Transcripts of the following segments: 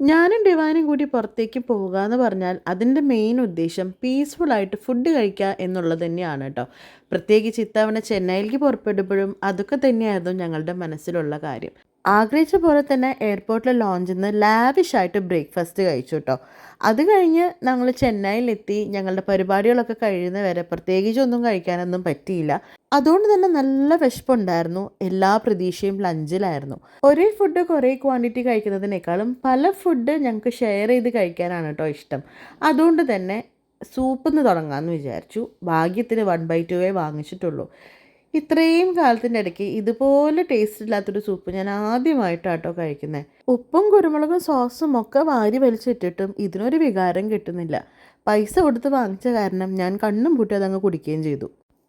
ഞാനും ഡിവാനും കൂടി പുറത്തേക്ക് പോവുക എന്ന് പറഞ്ഞാൽ അതിന്റെ മെയിൻ ഉദ്ദേശം പീസ്ഫുള്ളായിട്ട് ഫുഡ് കഴിക്കുക എന്നുള്ളത് തന്നെയാണ് കേട്ടോ. പ്രത്യേകിച്ച് ഇത്തവണ ചെന്നൈയിലേക്ക് പുറപ്പെടുമ്പോഴും അതൊക്കെ തന്നെയായിരുന്നു ഞങ്ങളുടെ മനസ്സിലുള്ള കാര്യം. ആഗ്രഹിച്ച പോലെ തന്നെ എയർപോർട്ടിലെ ലോഞ്ചിൽ നിന്ന് ലാവിഷായിട്ട് ബ്രേക്ക്ഫാസ്റ്റ് കഴിച്ചു കേട്ടോ. അത് കഴിഞ്ഞ് ഞങ്ങൾ ചെന്നൈയിലെത്തി. ഞങ്ങളുടെ പരിപാടികളൊക്കെ കഴിയുന്ന വരെ പ്രത്യേകിച്ചൊന്നും കഴിക്കാനൊന്നും പറ്റിയില്ല. അതുകൊണ്ട് തന്നെ നല്ല വിശപ്പുണ്ടായിരുന്നു. എല്ലാ പ്രതീക്ഷയും ലഞ്ചിലായിരുന്നു. ഒരേ ഫുഡ് കുറേ ക്വാണ്ടിറ്റി കഴിക്കുന്നതിനേക്കാളും പല ഫുഡ് ഞങ്ങൾക്ക് ഷെയർ ചെയ്ത് കഴിക്കാനാണ് കേട്ടോ ഇഷ്ടം. അതുകൊണ്ട് തന്നെ സൂപ്പിന്ന് തുടങ്ങാമെന്ന് വിചാരിച്ചു. ഭാഗ്യത്തിന് വൺ ബൈ ടുവേ വാങ്ങിച്ചിട്ടുള്ളൂ. ഇത്രയും കാലത്തിന്റെ ഇടയ്ക്ക് ഇതുപോലെ ടേസ്റ്റ് ഇല്ലാത്തൊരു സൂപ്പ് ഞാൻ ആദ്യമായിട്ടാട്ടോ കഴിക്കുന്നത് ഉപ്പും കുരുമുളകും സോസും ഒക്കെ വാരി വലിച്ചിട്ടിട്ടും ഇതിനൊരു വികാരം കിട്ടുന്നില്ല. പൈസ കൊടുത്ത് വാങ്ങിച്ച കാരണം ഞാൻ കണ്ണും പൂട്ടി അതങ്ങ് കുടിക്കുകയും ചെയ്തു.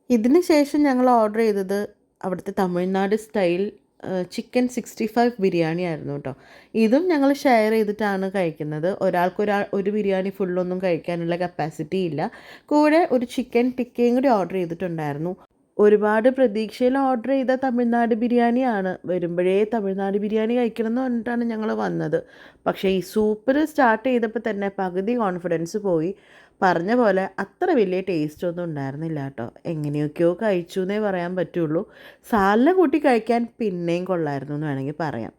ഇതിന് ശേഷം ഞങ്ങൾ ഓർഡർ ചെയ്തത് അവിടുത്തെ Tamil Nadu style chicken sixty five biryani ആയിരുന്നു കേട്ടോ ഇതും ഞങ്ങൾ ഷെയർ ചെയ്തിട്ടാണ് കഴിക്കുന്നത്. ഒരാൾക്ക് ഒരാൾ ഒരു ബിരിയാണി ഫുള്ളൊന്നും കഴിക്കാനുള്ള കപ്പാസിറ്റി ഇല്ല. കൂടെ ഒരു ചിക്കൻ ടിക്കയും കൂടി ഓർഡർ ചെയ്തിട്ടുണ്ടായിരുന്നു. ഒരുപാട് പ്രതീക്ഷയിൽ ഓർഡർ ചെയ്ത തമിഴ്നാട് ബിരിയാണിയാണ് വരുമ്പോഴേ തമിഴ്നാട് ബിരിയാണി കഴിക്കണം എന്ന് പറഞ്ഞിട്ടാണ് ഞങ്ങൾ വന്നത്. പക്ഷേ ഈ സൂപ്പിൽ സ്റ്റാർട്ട് ചെയ്തപ്പോൾ തന്നെ പകുതി കോൺഫിഡൻസ് പോയി. പറഞ്ഞ പോലെ അത്ര വലിയ ടേസ്റ്റ് ഒന്നും ഉണ്ടായിരുന്നില്ല കേട്ടോ. എങ്ങനെയൊക്കെയോ കഴിച്ചു എന്നേ പറയാൻ പറ്റുള്ളൂ. സാലിനെ കൂട്ടി കഴിക്കാൻ പിന്നെയും കൊള്ളായിരുന്നു എന്ന് വേണമെങ്കിൽ പറയാം.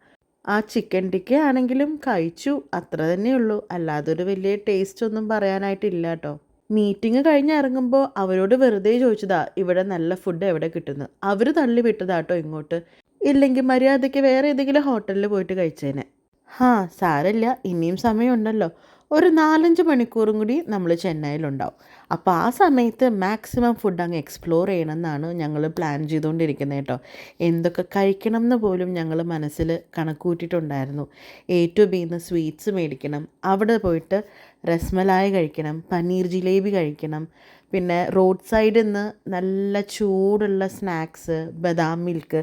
ആ ചിക്കൻ ടിക്ക ആണെങ്കിലും കഴിച്ചു അത്ര തന്നെ ഉള്ളൂ. അല്ലാതെ ഒരു വലിയ ടേസ്റ്റ് ഒന്നും പറയാനായിട്ടില്ല കേട്ടോ. മീറ്റിംഗ് കഴിഞ്ഞ് ഇറങ്ങുമ്പോൾ അവരോട് വെറുതെ ചോദിച്ചതാ ഇവിടെ നല്ല ഫുഡ് എവിടെ കിട്ടുന്നു? അവർ തള്ളി വിട്ടതാട്ടോ ഇങ്ങോട്ട്. ഇല്ലെങ്കിൽ മര്യാദയ്ക്ക് വേറെ ഏതെങ്കിലും ഹോട്ടലിൽ പോയിട്ട് കഴിച്ചേനെ. ഹാ സാരല്ല ഇനിയും സമയമുണ്ടല്ലോ. ഒരു നാലഞ്ച് മണിക്കൂറും കൂടി നമ്മൾ ചെന്നൈയിലുണ്ടാവും. അപ്പോൾ ആ സമയത്ത് മാക്സിമം ഫുഡ് അങ്ങ് എക്സ്പ്ലോർ ചെയ്യണമെന്നാണ് ഞങ്ങൾ പ്ലാൻ ചെയ്തുകൊണ്ടിരിക്കുന്നത് കേട്ടോ. എന്തൊക്കെ കഴിക്കണം എന്ന് പോലും ഞങ്ങൾ മനസ്സിൽ കണക്കൂട്ടിയിട്ടുണ്ടായിരുന്നു. എ ടു ബി നിന്ന് സ്വീറ്റ്സ് മേടിക്കണം അവിടെ പോയിട്ട് രസ്മലായ കഴിക്കണം പനീർ ജിലേബി കഴിക്കണം പിന്നെ റോഡ് സൈഡിൽ നിന്ന് നല്ല ചൂടുള്ള സ്നാക്സ് ബദാം മിൽക്ക്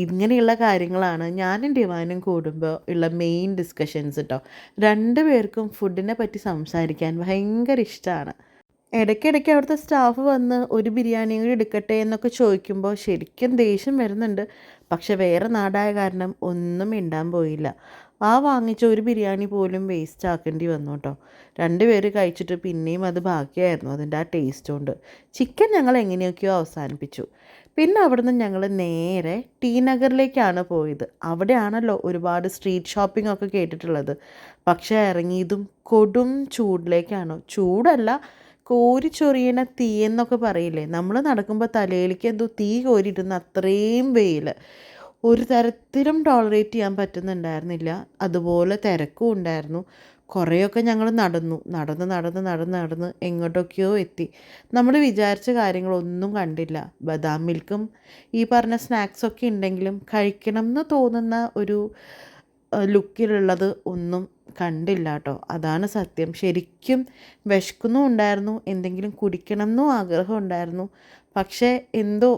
ഇങ്ങനെയുള്ള കാര്യങ്ങളാണ് ഞാനും ഡിവാനും കൂടുമ്പോൾ ഉള്ള മെയിൻ ഡിസ്കഷൻസ് കേട്ടോ രണ്ട് പേർക്കും ഫുഡിനെ പറ്റി സംസാരിക്കാൻ ഭയങ്കര ഇഷ്ടമാണ് ഇടയ്ക്കിടയ്ക്ക് അവിടുത്തെ സ്റ്റാഫ് വന്ന് ഒരു ബിരിയാണി കൂടി എടുക്കട്ടെ എന്നൊക്കെ ചോദിക്കുമ്പോൾ ശരിക്കും ദേഷ്യം വരുന്നുണ്ട്. പക്ഷെ വേറെ നാടായ കാരണം ഒന്നും മിണ്ടാൻ പോയില്ല. ആ വാങ്ങിച്ച ഒരു ബിരിയാണി പോലും വേസ്റ്റ് ആക്കേണ്ടി വന്നു കേട്ടോ രണ്ടുപേര് കഴിച്ചിട്ട് പിന്നെയും അത് ബാക്കിയായിരുന്നു അതിന്റെ ആ ടേസ്റ്റ് കൊണ്ട്. ചിക്കൻ ഞങ്ങൾ എങ്ങനെയൊക്കെയോ അവസാനിപ്പിച്ചു. പിന്നെ അവിടുന്ന് ഞങ്ങൾ നേരെ ടി നഗറിലേക്കാണ് പോയത്. അവിടെയാണല്ലോ ഒരുപാട് സ്ട്രീറ്റ് ഷോപ്പിംഗ് ഒക്കെ കേട്ടിട്ടുള്ളത്. പക്ഷേ ഇറങ്ങിയതും കൊടും ചൂടിലേക്കാണ്. ചൂടല്ല കോരി ചൊറിയണ തീ എന്നൊക്കെ പറയില്ലേ? നമ്മൾ നടക്കുമ്പോൾ തലയിലേക്ക് എന്തോ തീ കോരിയിടുന്ന അത്രയും വെയിൽ ഒരു തരത്തിലും ടോളറേറ്റ് ചെയ്യാൻ പറ്റുന്നുണ്ടായിരുന്നില്ല. അതുപോലെ തിരക്കും ഉണ്ടായിരുന്നു. കുറേയൊക്കെ ഞങ്ങൾ നടന്നു. നടന്ന് നടന്ന് നടന്ന് നടന്ന് എങ്ങോട്ടൊക്കെയോ എത്തി. നമ്മൾ വിചാരിച്ച കാര്യങ്ങളൊന്നും കണ്ടില്ല. ബദാം മിൽക്കും ഈ പറഞ്ഞ സ്നാക്സൊക്കെ ഉണ്ടെങ്കിലും കഴിക്കണം എന്ന് തോന്നുന്ന ഒരു ലുക്കിലുള്ളത് ഒന്നും കണ്ടില്ല കേട്ടോ അതാണ് സത്യം. ശരിക്കും വിശക്കുന്നും ഉണ്ടായിരുന്നു. എന്തെങ്കിലും കുടിക്കണം എന്നും ആഗ്രഹം ഉണ്ടായിരുന്നു. പക്ഷേ എന്തോ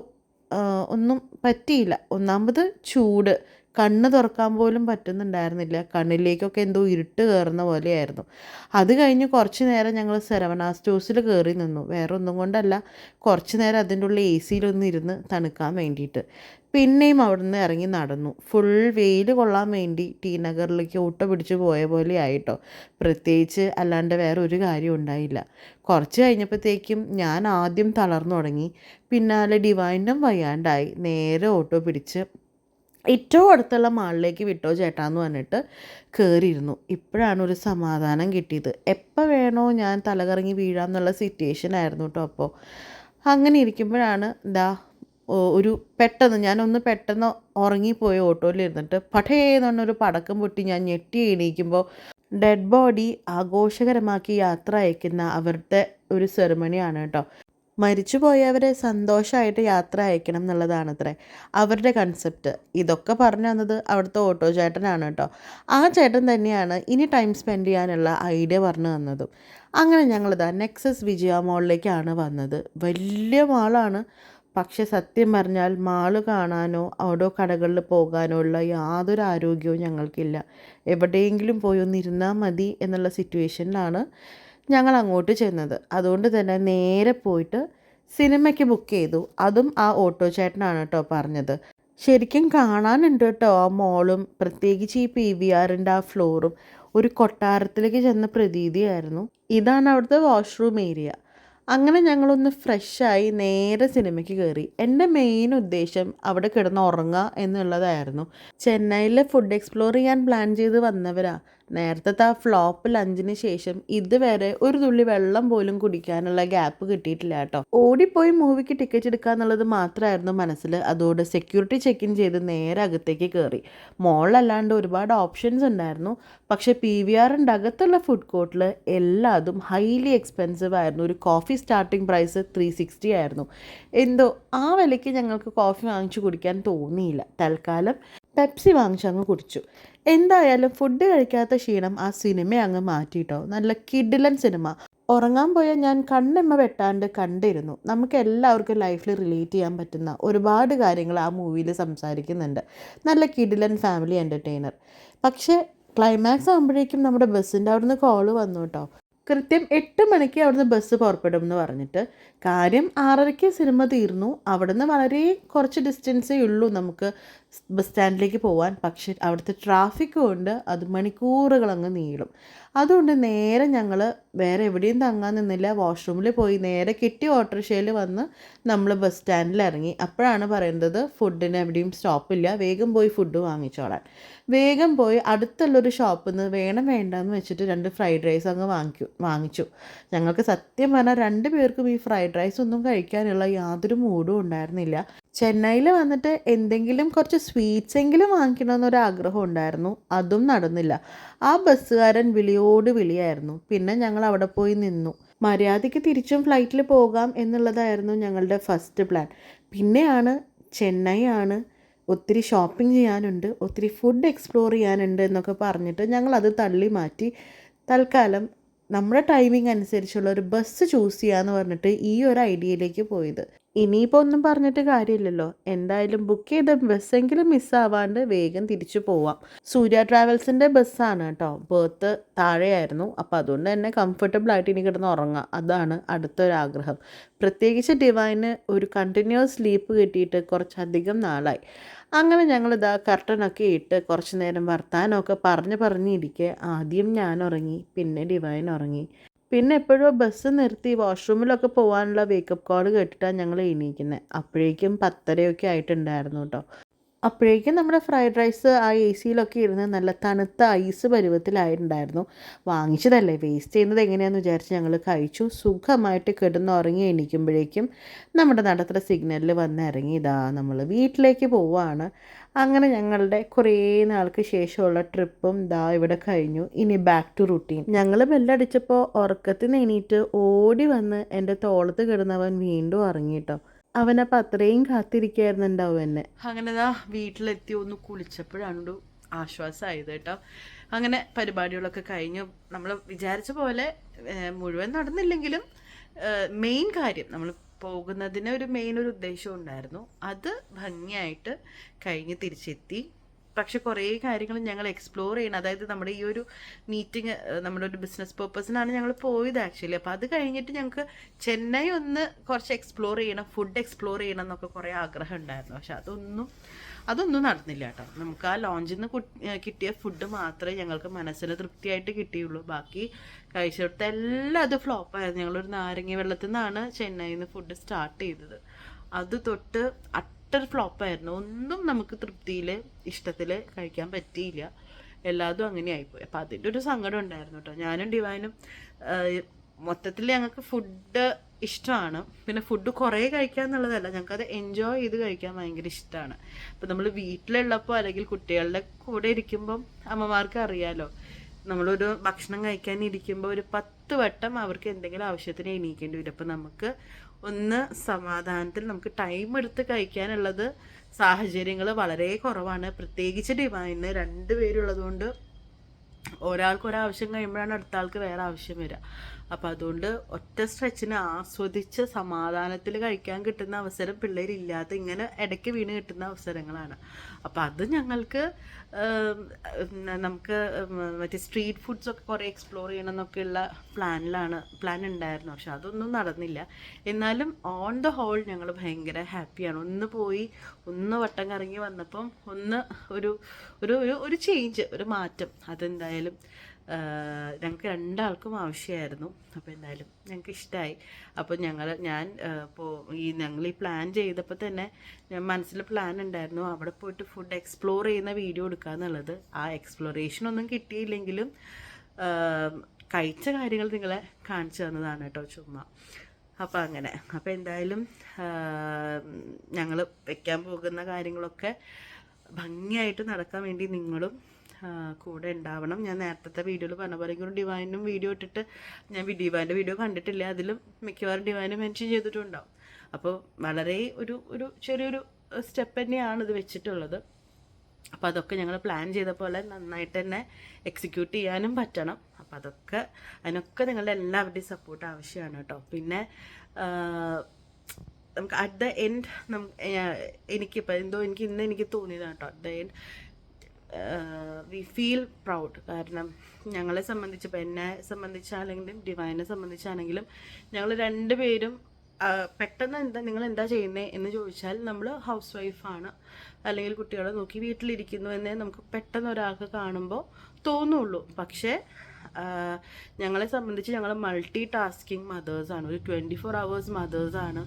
ഒന്നും പറ്റിയില്ല. ഒന്നാമത് ചൂട്. കണ്ണ് തുറക്കാൻ പോലും പറ്റുന്നുണ്ടായിരുന്നില്ല. കണ്ണിലേക്കൊക്കെ എന്തോ ഇരുട്ട് കയറുന്ന പോലെയായിരുന്നു. അത് കഴിഞ്ഞ് കുറച്ച് നേരം ഞങ്ങൾ സെരവണ സ്റ്റോസിൽ കയറി നിന്നു. വേറെ ഒന്നും കൊണ്ടല്ല കുറച്ച് നേരം അതിന്റെ ഉള്ളിൽ എ സിയിലൊന്ന് ഇരുന്ന് തണുക്കാൻ വേണ്ടിയിട്ട്. പിന്നെയും അവിടുന്ന് ഇറങ്ങി നടന്നു. ഫുൾ വെയിൽ കൊള്ളാൻ വേണ്ടി ടി നഗറിലേക്ക് ഊട്ട പിടിച്ച് പോയ പോലെ ആയിട്ടോ. പ്രത്യേകിച്ച് അല്ലാണ്ട് വേറെ ഒരു കാര്യം ഉണ്ടായില്ല. കുറച്ച് കഴിഞ്ഞപ്പോഴത്തേക്കും ഞാൻ ആദ്യം തളർന്നു തുടങ്ങി. പിന്നാലെ ഡിവൈനും വയ്യാണ്ടായി. നേരെ ഓട്ടോ പിടിച്ച് ഏറ്റവും അടുത്തുള്ള മാളിലേക്ക് വിട്ടോ ചേട്ടാന്ന് പറഞ്ഞിട്ട് കയറിയിരുന്നു ഇപ്പോഴാണ് ഒരു സമാധാനം കിട്ടിയത്. എപ്പോൾ വേണോ ഞാൻ തലകറങ്ങി വീഴാമെന്നുള്ള സിറ്റുവേഷൻ ആയിരുന്നു കേട്ടോ അപ്പോൾ അങ്ങനെ ഇരിക്കുമ്പോഴാണ് ദാ ഒരു പെട്ടെന്ന് ഞാനൊന്ന് പെട്ടെന്ന് ഉറങ്ങിപ്പോയി ഓട്ടോയിലിരുന്നിട്ട് ഒരു പടക്കം പൊട്ടി ഞാൻ ഞെട്ടി എണീക്കുമ്പോൾ ഡെഡ് ബോഡി ആഘോഷകരമാക്കി യാത്ര അയക്കുന്ന അവരുടെ ഒരു സെറിമണിയാണ് കേട്ടോ മരിച്ചുപോയവരെ സന്തോഷമായിട്ട് യാത്ര അയക്കണം എന്നുള്ളതാണ് അത്രേ അവരുടെ കൺസെപ്റ്റ് ഇതൊക്കെ പറഞ്ഞു തന്നത് അവിടുത്തെ ഓട്ടോ ചേട്ടനാണ് കേട്ടോ. ആ ചേട്ടൻ തന്നെയാണ് ഇനി ടൈം സ്പെൻഡ് ചെയ്യാനുള്ള ഐഡിയ പറഞ്ഞു തന്നതും. അങ്ങനെ ഞങ്ങളിതാ നെക്സസ് വിജയ മോളിലേക്കാണ് വന്നത്. വലിയ മാളാണ് പക്ഷെ സത്യം പറഞ്ഞാൽ മാൾ കാണാനോ ഓരോ കടകളിൽ പോകാനോ ഉള്ള യാതൊരു ആരോഗ്യവും ഞങ്ങൾക്കില്ല. എവിടെയെങ്കിലും പോയി ഒന്നിരുന്നാൽ മതി എന്നുള്ള സിറ്റുവേഷനിലാണ് ഞങ്ങൾ അങ്ങോട്ട് ചെന്നത്. അതുകൊണ്ട് തന്നെ നേരെ പോയിട്ട് സിനിമയ്ക്ക് ബുക്ക് ചെയ്തു. അതും ആ ഓട്ടോ ചേട്ടനാണ് കേട്ടോ പറഞ്ഞത്. ശരിക്കും കാണാനുണ്ട് കേട്ടോ ആ മോളും പ്രത്യേകിച്ച് ഈ പി വി ആറിന്റെ ആ ഫ്ലോറും ഒരു കൊട്ടാരത്തിലേക്ക് ചെന്ന പ്രതീതിയായിരുന്നു. ഇതാണ് അവിടുത്തെ വാഷ്റൂം ഏരിയ അങ്ങനെ ഞങ്ങളൊന്ന് ഫ്രഷായി നേരെ സിനിമയ്ക്ക് കയറി എന്റെ മെയിൻ ഉദ്ദേശം അവിടെ കിടന്ന് ഉറങ്ങുക എന്നുള്ളതായിരുന്നു. ചെന്നൈയിലെ ഫുഡ് എക്സ്പ്ലോർ ചെയ്യാൻ പ്ലാൻ ചെയ്ത് വന്നവരാ. നേരത്തെ ആ ഫ്ലോപ്പ് ലഞ്ചിന് ശേഷം ഇതുവരെ ഒരു തുള്ളി വെള്ളം പോലും കുടിക്കാനുള്ള ഗ്യാപ്പ് കിട്ടിയിട്ടില്ല കേട്ടോ. ഓടിപ്പോയി മൂവിക്ക് ടിക്കറ്റ് എടുക്കുക എന്നുള്ളത് മാത്രമായിരുന്നു മനസ്സിൽ. അതോടെ സെക്യൂരിറ്റി ചെക്ക് ഇൻ ചെയ്ത് നേരെ അകത്തേക്ക് കയറി മോളിലല്ലാണ്ട് ഒരുപാട് ഓപ്ഷൻസ് ഉണ്ടായിരുന്നു. പക്ഷെ പി വി ആറിന്റെ അകത്തുള്ള ഫുഡ് കോർട്ടിൽ എല്ലാതും ഹൈലി എക്സ്പെൻസീവ് ആയിരുന്നു. ഒരു coffee starting price three sixty ആയിരുന്നു. എന്തോ ആ വിലയ്ക്ക് ഞങ്ങൾക്ക് കോഫി വാങ്ങിച്ചു കുടിക്കാൻ തോന്നിയില്ല. തൽക്കാലം പെപ്സി വാങ്ങിച്ചങ്ങ് കുടിച്ചു. എന്തായാലും ഫുഡ് കഴിക്കാത്ത ക്ഷീണം ആ സിനിമ അങ്ങ് മാറ്റിയിട്ടോ നല്ല കിഡിലൻ സിനിമ ഉറങ്ങാൻ പോയ ഞാൻ കണ്ണെമ്മ വെട്ടാണ്ട് കണ്ടിരുന്നു. നമുക്ക് എല്ലാവർക്കും ലൈഫിൽ റിലേറ്റ് ചെയ്യാൻ പറ്റുന്ന ഒരുപാട് കാര്യങ്ങൾ ആ മൂവിയിൽ സംസാരിക്കുന്നുണ്ട്. നല്ല കിഡിലൻ ഫാമിലി എന്റർടൈനർ പക്ഷേ ക്ലൈമാക്സ് ആകുമ്പോഴേക്കും നമ്മുടെ ബസ്സിന്റെ അവിടുന്ന് കോൾ വന്നു കേട്ടോ കൃത്യം എട്ട് മണിക്ക് അവിടുന്ന് ബസ് പുറപ്പെടും എന്ന് പറഞ്ഞിട്ട്. കാര്യം ആറരയ്ക്ക് സിനിമ തീർന്നു. അവിടുന്ന് വളരെ കുറച്ച് ഡിസ്റ്റൻസേ ഉള്ളൂ നമുക്ക്. ബസ് സ്റ്റാൻഡിലേക്ക് പോകാൻ പക്ഷേ അവിടുത്തെ ട്രാഫിക് കൊണ്ട് അത് മണിക്കൂറുകൾ അങ്ങ് നീളും. അതുകൊണ്ട് നേരെ ഞങ്ങൾ വേറെ എവിടെയും തങ്ങാൻ നിന്നില്ല. വാഷ്റൂമിൽ പോയി നേരെ കിട്ടിയ ഓട്ടോറിക്ഷയിൽ വന്ന് നമ്മൾ ബസ് സ്റ്റാൻഡിൽ ഇറങ്ങി. അപ്പോഴാണ് പറയുന്നത് ഫുഡിന് എവിടെയും സ്റ്റോപ്പില്ല വേഗം പോയി ഫുഡ് വാങ്ങിച്ചോളാൻ. വേഗം പോയി അടുത്തുള്ളൊരു ഷോപ്പിൽ നിന്ന് വേണം വേണ്ടെന്ന് വെച്ചിട്ട് രണ്ട് ഫ്രൈഡ് റൈസ് അങ്ങ് വാങ്ങിക്കു വാങ്ങിച്ചു. ഞങ്ങൾക്ക് സത്യം പറഞ്ഞാൽ രണ്ട് പേർക്കും ഈ ഫ്രൈഡ് റൈസ് ഒന്നും കഴിക്കാനുള്ള യാതൊരു മൂഡും ഉണ്ടായിരുന്നില്ല. ചെന്നൈയിൽ വന്നിട്ട് എന്തെങ്കിലും കുറച്ച് സ്വീറ്റ്സ് എങ്കിലും വാങ്ങിക്കണമെന്നൊരു ആഗ്രഹം ഉണ്ടായിരുന്നു. അതും നടന്നില്ല. ആ ബസ്സുകാരൻ വിളിയോട് വിളിയായിരുന്നു. പിന്നെ ഞങ്ങൾ അവിടെ പോയി നിന്നു. മര്യാദയ്ക്ക് തിരിച്ചും ഫ്ലൈറ്റിൽ പോകാം എന്നുള്ളതായിരുന്നു ഞങ്ങളുടെ ഫസ്റ്റ് പ്ലാൻ പിന്നെയാണ് ചെന്നൈ ആണ് ഒത്തിരി ഷോപ്പിംഗ് ചെയ്യാനുണ്ട് ഒത്തിരി ഫുഡ് എക്സ്പ്ലോർ ചെയ്യാനുണ്ട് എന്നൊക്കെ പറഞ്ഞിട്ട് ഞങ്ങളത് തള്ളി മാറ്റി. തൽക്കാലം നമ്മുടെ ടൈമിംഗ് അനുസരിച്ചുള്ള ഒരു ബസ് ചൂസ് ചെയ്യാന്ന് പറഞ്ഞിട്ട് ഈ ഒരു ഐഡിയയിലേക്ക് പോയത്. ഇനിയിപ്പോൾ ഒന്നും പറഞ്ഞിട്ട് കാര്യമില്ലല്ലോ. എന്തായാലും ബുക്ക് ചെയ്ത ബസ്സെങ്കിലും മിസ്സാവാണ്ട് വേഗം തിരിച്ചു പോവാം. സൂര്യ ട്രാവൽസിന്റെ ബസ്സാണ് കേട്ടോ. ബേർത്ത് താഴെയായിരുന്നു. അപ്പോൾ അതുകൊണ്ട് തന്നെ കംഫർട്ടബിൾ ആയിട്ട് ഇനി കിടന്ന് ഉറങ്ങാം. അതാണ് അടുത്തൊരാഗ്രഹം പ്രത്യേകിച്ച് ഡിവൈന് ഒരു കണ്ടിന്യൂസ് സ്ലീപ്പ് കിട്ടിയിട്ട് കുറച്ചധികം നാളായി. അങ്ങനെ ഞങ്ങൾ ഞങ്ങളിതാ കർട്ടനൊക്കെ ഇട്ട് കുറച്ച് നേരം വർത്താനമൊക്കെ പറഞ്ഞ് പറഞ്ഞിരിക്കെ ആദ്യം ഞാൻ ഉറങ്ങി പിന്നെ ഡിവൈൻ ഉറങ്ങി. പിന്നെ എപ്പോഴോ ബസ് നിർത്തി വാഷ്റൂമിലൊക്കെ പോകാനുള്ള വേക്കപ്പ് കോൾ കേട്ടിട്ടാണ് ഞങ്ങൾ എണീക്കുന്നത് അപ്പോഴേക്കും പത്തരയൊക്കെ ആയിട്ടുണ്ടായിരുന്നു കേട്ടോ അപ്പോഴേക്കും നമ്മുടെ ഫ്രൈഡ് റൈസ് ആ എ സിയിലൊക്കെ ഇരുന്ന് നല്ല തണുത്ത ഐസ് പരുവത്തിലായിട്ടുണ്ടായിരുന്നു. വാങ്ങിച്ചതല്ലേ വേസ്റ്റ് ചെയ്യുന്നത് എങ്ങനെയാണെന്ന് വിചാരിച്ച് ഞങ്ങൾ കഴിച്ചു. സുഖമായിട്ട് കിടന്നുറങ്ങി എണീക്കുമ്പോഴേക്കും നമ്മുടെ നടത്തുന്ന സിഗ്നലിൽ വന്ന് ഇറങ്ങി. ഇതാ നമ്മൾ വീട്ടിലേക്ക് പോവുകയാണ് അങ്ങനെ ഞങ്ങളുടെ കുറേ നാൾക്ക് ശേഷമുള്ള ട്രിപ്പും ദാ ഇവിടെ കഴിഞ്ഞു. ഇനി ബാക്ക് ടു റുട്ടീൻ ഞങ്ങൾ ബെല്ലടിച്ചപ്പോൾ ഉറക്കത്തിൽ നിന്ന് എണീറ്റ് ഓടി വന്ന് എന്റെ തോളത്ത് കിടന്നവൻ വീണ്ടും അവനപ്പം അത്രയും കാത്തിരിക്കായിരുന്നുണ്ടാവും എന്നെ. അങ്ങനെ ദാ വീട്ടിലെത്തി ഒന്ന് കുളിച്ചപ്പോഴാണ് ആശ്വാസമായത് കേട്ടോ. അങ്ങനെ പരിപാടികളൊക്കെ കഴിഞ്ഞു. നമ്മൾ വിചാരിച്ച പോലെ മുഴുവൻ നടന്നില്ലെങ്കിലും മെയിൻ കാര്യം നമ്മൾ പോകുന്നതിന് ഒരു മെയിൻ ഒരു ഉദ്ദേശം ഉണ്ടായിരുന്നു. അത് ഭംഗിയായിട്ട് കഴിഞ്ഞ് തിരിച്ചെത്തി. പക്ഷെ കുറേ കാര്യങ്ങൾ ഞങ്ങൾ എക്സ്പ്ലോർ ചെയ്യണം. അതായത് നമ്മുടെ ഈ ഒരു മീറ്റിംഗ് നമ്മുടെ ഒരു ബിസിനസ് പേർപ്പസിനാണ് ഞങ്ങൾ പോയത് ആക്ച്വലി അപ്പോൾ അത് കഴിഞ്ഞിട്ട് ഞങ്ങൾക്ക് ചെന്നൈ ഒന്ന് കുറച്ച് എക്സ്പ്ലോർ ചെയ്യണം ഫുഡ് എക്സ്പ്ലോർ ചെയ്യണം എന്നൊക്കെ കുറേ ആഗ്രഹം ഉണ്ടായിരുന്നു. പക്ഷെ അതൊന്നും അതൊന്നും നടന്നില്ല കേട്ടോ. നമുക്ക് ആ ലോഞ്ചിൽ നിന്ന് കിട്ടിയ ഫുഡ് മാത്രമേ ഞങ്ങൾക്ക് മനസ്സിന് തൃപ്തിയായിട്ട് കിട്ടിയുള്ളൂ. ബാക്കി കഴിച്ചെടുത്ത എല്ലാം അത് ഫ്ലോപ്പായിരുന്നു ഞങ്ങളൊരു നാരങ്ങ വെള്ളത്തിൽ നിന്നാണ് ചെന്നൈയിൽ നിന്ന് ഫുഡ് സ്റ്റാർട്ട് ചെയ്തത്. അത് തൊട്ട് അട്ടർ ഫ്ലോപ്പായിരുന്നു. ഒന്നും നമുക്ക് തൃപ്തിയിൽ ഇഷ്ടത്തിൽ കഴിക്കാൻ പറ്റിയില്ല. എല്ലാതും അങ്ങനെ ആയിപ്പോയി അപ്പം അതിന്റെ ഒരു സങ്കടം ഉണ്ടായിരുന്നു കേട്ടോ ഞാനും ഡിവൈനും മൊത്തത്തിൽ ഞങ്ങൾക്ക് ഫുഡ് ഇഷ്ടമാണ്. പിന്നെ ഫുഡ് കുറേ കഴിക്കുക എന്നുള്ളതല്ല ഞങ്ങൾക്കത് എൻജോയ് ചെയ്ത് കഴിക്കാൻ ഭയങ്കര ഇഷ്ടമാണ് അപ്പം നമ്മൾ വീട്ടിലുള്ളപ്പോൾ അല്ലെങ്കിൽ കുട്ടികളുടെ കൂടെ ഇരിക്കുമ്പം അമ്മമാർക്ക് അറിയാലോ നമ്മളൊരു ഭക്ഷണം കഴിക്കാൻ ഇരിക്കുമ്പോൾ ഒരു പത്ത് വട്ടം അവർക്ക് എന്തെങ്കിലും ആവശ്യത്തിന് എണീക്കേണ്ടി വരും. അപ്പം നമുക്ക് ഒന്ന് സമാധാനത്തിൽ നമുക്ക് ടൈം എടുത്ത് കഴിക്കാനുള്ളത് സാഹചര്യങ്ങൾ വളരെ കുറവാണ്. പ്രത്യേകിച്ച് ഡിവൈന് രണ്ട് പേരുള്ളത് കൊണ്ട് ഒരാൾക്ക് ഒരാവശ്യം കഴിയുമ്പോഴാണ് അടുത്ത ആൾക്ക് വേറെ ആവശ്യം വരിക. അപ്പോൾ അതുകൊണ്ട് ഒറ്റ സ്ട്രെച്ചിന് ആസ്വദിച്ച് സമാധാനത്തിൽ കഴിക്കാൻ കിട്ടുന്ന അവസരം പിള്ളേരില്ലാത്ത ഇങ്ങനെ ഇടയ്ക്ക് വീണ് കിട്ടുന്ന അവസരങ്ങളാണ്. അപ്പോൾ അത് ഞങ്ങൾക്ക് നമുക്ക് മറ്റേ സ്ട്രീറ്റ് ഫുഡ്സ് ഒക്കെ കുറേ എക്സ്പ്ലോർ ചെയ്യണം എന്നൊക്കെയുള്ള പ്ലാനിലാണ് പ്ലാൻ ഉണ്ടായിരുന്നു. പക്ഷെ അതൊന്നും നടന്നില്ല. എന്നാലും ഓൺ ദ ഹോൾ ഞങ്ങൾ ഭയങ്കര ഹാപ്പിയാണ് ഒന്ന് പോയി ഒന്ന് വട്ടം കറങ്ങി വന്നപ്പം ഒന്ന് ഒരു ഒരു ഒരു ചേഞ്ച് ഒരു മാറ്റം. അതെന്തായാലും ഞങ്ങൾക്ക് രണ്ടാൾക്കും ആവശ്യമായിരുന്നു. അപ്പോൾ എന്തായാലും ഞങ്ങൾക്ക് ഇഷ്ടമായി അപ്പോൾ ഞങ്ങൾ ഞാൻ ഇപ്പോൾ ഈ ഞങ്ങൾ ഈ പ്ലാൻ ചെയ്തപ്പോൾ തന്നെ ഞാൻ മനസ്സിൽ പ്ലാൻ ഉണ്ടായിരുന്നു. അവിടെ പോയിട്ട് ഫുഡ് എക്സ്പ്ലോർ ചെയ്യുന്ന വീഡിയോ എടുക്കുക എന്നുള്ളത്. ആ എക്സ്പ്ലോറേഷൻ ഒന്നും കിട്ടിയില്ലെങ്കിലും കഴിച്ച കാര്യങ്ങൾ നിങ്ങളെ കാണിച്ചു തന്നതാണ് കേട്ടോ ചുമ്മാ. അപ്പോൾ അങ്ങനെ. അപ്പോൾ എന്തായാലും ഞങ്ങൾ വയ്ക്കാൻ പോകുന്ന കാര്യങ്ങളൊക്കെ ഭംഗിയായിട്ട് നടക്കാൻ വേണ്ടി നിങ്ങളും കൂടെ ഉണ്ടാവണം. ഞാൻ നേരത്തെ വീഡിയോയിൽ പറഞ്ഞ പോലെ എനിക്കൊരു ഡിവൈനും വീഡിയോ ഇട്ടിട്ട് ഞാൻ ഡിവൈന്റെ വീഡിയോ കണ്ടിട്ടില്ല. അതിലും മിക്കവാറും ഡിവൈന് മെൻഷൻ ചെയ്തിട്ടുണ്ടാവും. അപ്പോൾ വളരെ ഒരു ഒരു ചെറിയൊരു സ്റ്റെപ്പ് തന്നെയാണ് ഇത് വെച്ചിട്ടുള്ളത്. അപ്പോൾ അതൊക്കെ ഞങ്ങൾ പ്ലാൻ ചെയ്ത പോലെ നന്നായിട്ട് തന്നെ എക്സിക്യൂട്ട് ചെയ്യാനും പറ്റണം. അപ്പോൾ അതൊക്കെ അതിനൊക്കെ നിങ്ങളുടെ എല്ലാവരുടെയും സപ്പോർട്ട് ആവശ്യമാണ് കേട്ടോ. പിന്നെ നമുക്ക് അറ്റ് ദ എൻഡ് നമുക്ക് എനിക്കിപ്പോൾ എന്തോ എനിക്ക് ഇന്ന് എനിക്ക് തോന്നിയതാണ് കേട്ടോ. At the end we feel proud കാരണം ഞങ്ങളെ സംബന്ധിച്ച് എന്നെ സംബന്ധിച്ചാണെങ്കിലും ഡിവൈനെ സംബന്ധിച്ചാണെങ്കിലും ഞങ്ങൾ രണ്ടുപേരും പെട്ടെന്ന് എന്താ നിങ്ങൾ എന്താ ചെയ്യുന്നത് എന്ന് ചോദിച്ചാൽ നമ്മൾ ഹൗസ് വൈഫാണ് അല്ലെങ്കിൽ കുട്ടികളെ നോക്കി വീട്ടിലിരിക്കുന്നു എന്നേ നമുക്ക് പെട്ടെന്ന് ഒരാൾക്ക് കാണുമ്പോൾ തോന്നുള്ളൂ. പക്ഷേ ഞങ്ങളെ സംബന്ധിച്ച് ഞങ്ങൾ മൾട്ടി ടാസ്കിങ് മദേഴ്സാണ് ഒരു ട്വന്റി ഫോർ അവേഴ്സ് മദേഴ്സാണ്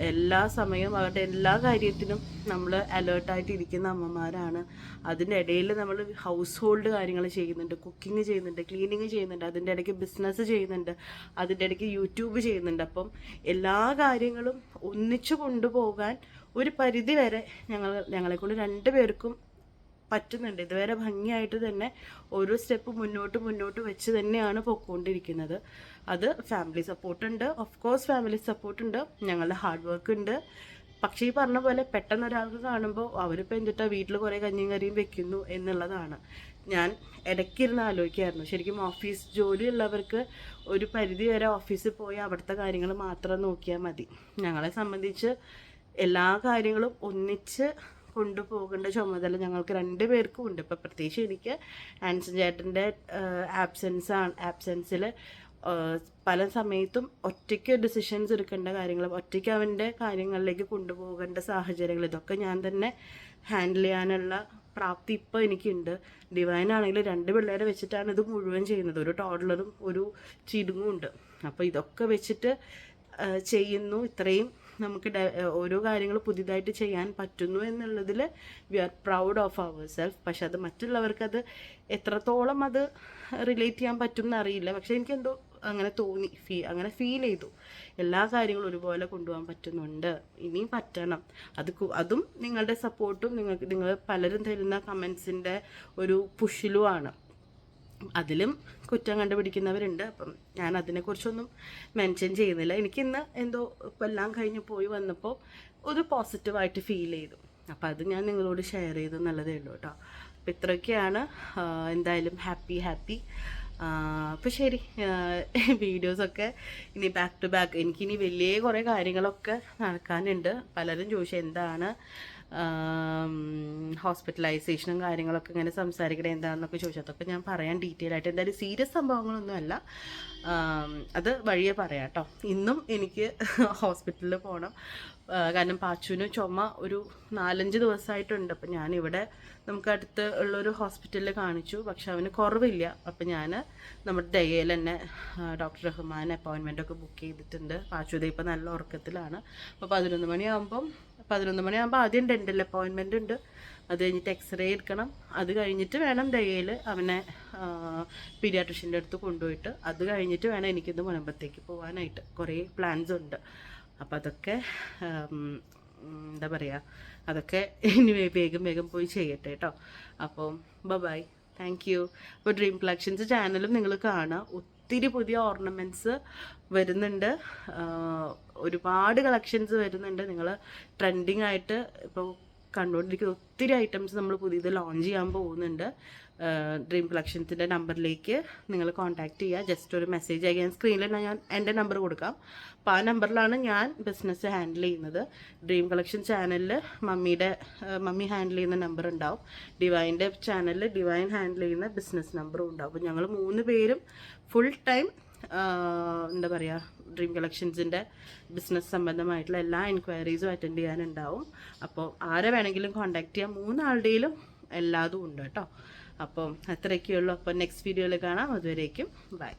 എല്ലാ സമയവും അവരുടെ എല്ലാ കാര്യത്തിനും നമ്മൾ അലേർട്ടായിട്ട് ഇരിക്കുന്ന അമ്മമാരാണ്. അതിന്റെ ഇടയിൽ നമ്മൾ ഹൗസ് ഹോൾഡ് കാര്യങ്ങൾ ചെയ്യുന്നുണ്ട് കുക്കിംഗ് ചെയ്യുന്നുണ്ട് ക്ലീനിങ് ചെയ്യുന്നുണ്ട് അതിന്റെ ഇടയ്ക്ക് ബിസിനസ് ചെയ്യുന്നുണ്ട് അതിന്റെ ഇടയ്ക്ക് യൂട്യൂബ് ചെയ്യുന്നുണ്ട്. അപ്പം എല്ലാ കാര്യങ്ങളും ഒന്നിച്ചു കൊണ്ടുപോകാൻ ഒരു പരിധി വരെ ഞങ്ങൾ ഞങ്ങളെക്കൊണ്ട് രണ്ട് പേർക്കും പറ്റുന്നുണ്ട്. ഇതുവരെ ഭംഗിയായിട്ട് തന്നെ ഓരോ സ്റ്റെപ്പ് മുന്നോട്ട് മുന്നോട്ട് വെച്ച് തന്നെയാണ് പോയിക്കൊണ്ടിരിക്കുന്നത്. അത് ഫാമിലി സപ്പോർട്ട് ഉണ്ട്. ഓഫ് കോഴ്സ് ഫാമിലി സപ്പോർട്ട് ഉണ്ട്. ഞങ്ങളുടെ ഹാർഡ് വർക്ക് ഉണ്ട്. പക്ഷേ ഈ പറഞ്ഞ പോലെ പെട്ടെന്ന് ഒരാൾക്ക് കാണുമ്പോൾ അവരിപ്പോൾ എന്തിട്ടാ വീട്ടിൽ കുറേ കഞ്ഞിയും കറിയും വെക്കുന്നു എന്നുള്ളതാണ്. ഞാൻ ഇടയ്ക്കിരുന്ന് ആലോചിക്കായിരുന്നു. ശരിക്കും ഓഫീസ് ജോലിയുള്ളവർക്ക് ഒരു പരിധി വരെ ഓഫീസിൽ പോയി അവിടുത്തെ കാര്യങ്ങൾ മാത്രം നോക്കിയാൽ മതി. ഞങ്ങളെ സംബന്ധിച്ച് എല്ലാ കാര്യങ്ങളും ഒന്നിച്ച് കൊണ്ടുപോകേണ്ട ചുമതല ഞങ്ങൾക്ക് രണ്ട് പേർക്കും ഉണ്ട്. ഇപ്പം പ്രത്യേകിച്ച് എനിക്ക് ആൻസൺ ചേട്ടന്റെ ആബ്സെൻസ് ആണ് ആബ്സെൻസിൽ പല സമയത്തും ഒറ്റയ്ക്ക് ഡിസിഷൻസ് എടുക്കേണ്ട കാര്യങ്ങൾ ഒറ്റയ്ക്ക് അവന്റെ കാര്യങ്ങളിലേക്ക് കൊണ്ടുപോകേണ്ട സാഹചര്യങ്ങൾ ഇതൊക്കെ ഞാൻ തന്നെ ഹാൻഡിൽ ചെയ്യാനുള്ള പ്രാപ്തി ഇപ്പോൾ എനിക്കുണ്ട്. ഡിവൈൻ ആണെങ്കിൽ രണ്ട് പിള്ളേരെ വെച്ചിട്ടാണ് ഇത് മുഴുവൻ ചെയ്യുന്നത്. ഒരു ടോഡ്ലറും ഒരു ചിടുങ്ങും ഉണ്ട്. അപ്പോൾ ഇതൊക്കെ വെച്ചിട്ട് ചെയ്യുന്നു. ഇത്രയും നമുക്ക് ഓരോ കാര്യങ്ങൾ പുതിയതായിട്ട് ചെയ്യാൻ പറ്റുന്നു എന്നുള്ളതിൽ we are proud of our self പക്ഷെ അത് മറ്റുള്ളവർക്ക് അത് എത്രത്തോളം അത് റിലേറ്റ് ചെയ്യാൻ പറ്റും എന്നറിയില്ല പക്ഷെ എനിക്കെന്തോ അങ്ങനെ തോന്നി ഫീ അങ്ങനെ ഫീൽ ചെയ്തു. എല്ലാ കാര്യങ്ങളും ഒരുപോലെ കൊണ്ടുപോകാൻ പറ്റുന്നുണ്ട്. ഇനിയും പറ്റണം. അത് അതും നിങ്ങളുടെ സപ്പോർട്ടും നിങ്ങൾക്ക് നിങ്ങൾ പലരും തരുന്ന കമൻസിന്റെ ഒരു പുഷിലുമാണ് അതിലും കുറ്റം കണ്ടുപിടിക്കുന്നവരുണ്ട്. അപ്പം ഞാൻ അതിനെക്കുറിച്ചൊന്നും മെൻഷൻ ചെയ്യുന്നില്ല. എനിക്കിന്ന് എന്തോ ഇപ്പം എല്ലാം കഴിഞ്ഞ് പോയി വന്നപ്പോൾ ഒരു പോസിറ്റീവായിട്ട് ഫീൽ ചെയ്തു. അപ്പോൾ അത് ഞാൻ നിങ്ങളോട് ഷെയർ ചെയ്തു എന്നുള്ളതേ ഉള്ളൂ കേട്ടോ. അപ്പം ഇത്രയൊക്കെയാണ് എന്തായാലും ഹാപ്പി ഹാപ്പി അപ്പോൾ ശരി വീഡിയോസൊക്കെ ഇനി ബാക്ക് ടു ബാക്ക് എനിക്കിനി വലിയ കുറേ കാര്യങ്ങളൊക്കെ നടക്കാനുണ്ട്. പലരും ചോദിച്ചു എന്താണ് ഹോസ്പിറ്റലൈസേഷനും കാര്യങ്ങളൊക്കെ ഇങ്ങനെ സംസാരിക്കണേ എന്താണെന്നൊക്കെ ചോദിച്ചു. അതൊക്കെ ഞാൻ പറയാൻ ഡീറ്റെയിൽ ആയിട്ട്. എന്തായാലും സീരിയസ് സംഭവങ്ങളൊന്നുമല്ല. അത് വഴിയെ പറയാം കേട്ടോ. ഇന്നും എനിക്ക് ഹോസ്പിറ്റലിൽ പോകണം കാരണം പാച്ചുവിന് ചുമ ഒരു നാലഞ്ച് ദിവസമായിട്ടുണ്ട്. അപ്പം ഞാനിവിടെ നമുക്ക് അടുത്ത് ഉള്ളൊരു ഹോസ്പിറ്റലിൽ കാണിച്ചു. പക്ഷെ അവന് കുറവില്ല. അപ്പം ഞാൻ നമ്മുടെ ദയയിൽ തന്നെ ഡോക്ടർ റഹ്മാൻ അപ്പോയിൻമെന്റ് ഒക്കെ ബുക്ക് ചെയ്തിട്ടുണ്ട്. പാച്ചു ഇപ്പം നല്ല ഉറക്കത്തിലാണ്. അപ്പോൾ പതിനൊന്ന് മണിയാകുമ്പം പതിനൊന്ന് മണിയാകുമ്പോൾ ആദ്യം ഡെന്റൽ അപ്പോയിൻമെന്റ് ഉണ്ട്. അത് കഴിഞ്ഞിട്ട് എക്സ്റേ എടുക്കണം. അത് കഴിഞ്ഞിട്ട് വേണം ദയയിൽ അവനെ പീഡിയാട്രിഷ്യന്റെ അടുത്ത് കൊണ്ടുപോയിട്ട്. അത് കഴിഞ്ഞിട്ട് വേണം എനിക്കിന്ന് മുനമ്പത്തേക്ക് പോകാനായിട്ട് കുറേ പ്ലാൻസ് ഉണ്ട്. അപ്പം അതൊക്കെ എന്താ പറയുക അതൊക്കെ ഇനി വേഗം വേഗം പോയി ചെയ്യട്ടെ കേട്ടോ അപ്പം ബൈ താങ്ക് യു അപ്പോൾ ഡ്രീം കളക്ഷൻസ് ചാനലും നിങ്ങൾ കാണുക ഒത്തിരി പുതിയ ഓർണമെന്റ്സ് വരുന്നുണ്ട്. ഒരുപാട് കളക്ഷൻസ് വരുന്നുണ്ട്. നിങ്ങൾ ട്രെൻഡിങ് ആയിട്ട് ഇപ്പോൾ കണ്ടുകൊണ്ടിരിക്കുന്ന ഒത്തിരി ഐറ്റംസ് നമ്മൾ പുതിയത് ലോഞ്ച് ചെയ്യാൻ പോകുന്നുണ്ട്. ഡ്രീം കളക്ഷൻസിന്റെ നമ്പറിലേക്ക് നിങ്ങൾ കോൺടാക്റ്റ് ചെയ്യുക ജസ്റ്റ് ഒരു മെസ്സേജ് അയക്കാൻ സ്ക്രീനിൽ ഞാൻ എന്റെ നമ്പർ കൊടുക്കാം. അപ്പോൾ ആ നമ്പറിലാണ് ഞാൻ ബിസിനസ് ഹാൻഡിൽ ചെയ്യുന്നത്. ഡ്രീം കളക്ഷൻ ചാനലിൽ മമ്മിയുടെ മമ്മി ഹാൻഡിൽ ചെയ്യുന്ന നമ്പർ ഉണ്ടാവും. ഡിവൈന്റെ ചാനലിൽ ഡിവൈൻ ഹാൻഡിൽ ചെയ്യുന്ന ബിസിനസ് നമ്പറും ഉണ്ടാവും. അപ്പോൾ ഞങ്ങൾ മൂന്ന് പേരും ഫുൾ ടൈം എന്താ പറയുക ഡ്രീം കളക്ഷൻസിന്റെ ബിസിനസ് സംബന്ധമായിട്ടുള്ള എല്ലാ എൻക്വയറീസും അറ്റൻഡ് ചെയ്യാനുണ്ടാവും. അപ്പോൾ ആരെ വേണമെങ്കിലും കോൺടാക്ട് ചെയ്യാം. മൂന്നാളുടെയിലും എല്ലാതും ഉണ്ട് കേട്ടോ. അപ്പം അത്രയൊക്കെയുള്ളൂ. അപ്പം നെക്സ്റ്റ് വീഡിയോയിൽ കാണാം. അതുവരേക്കും ബൈ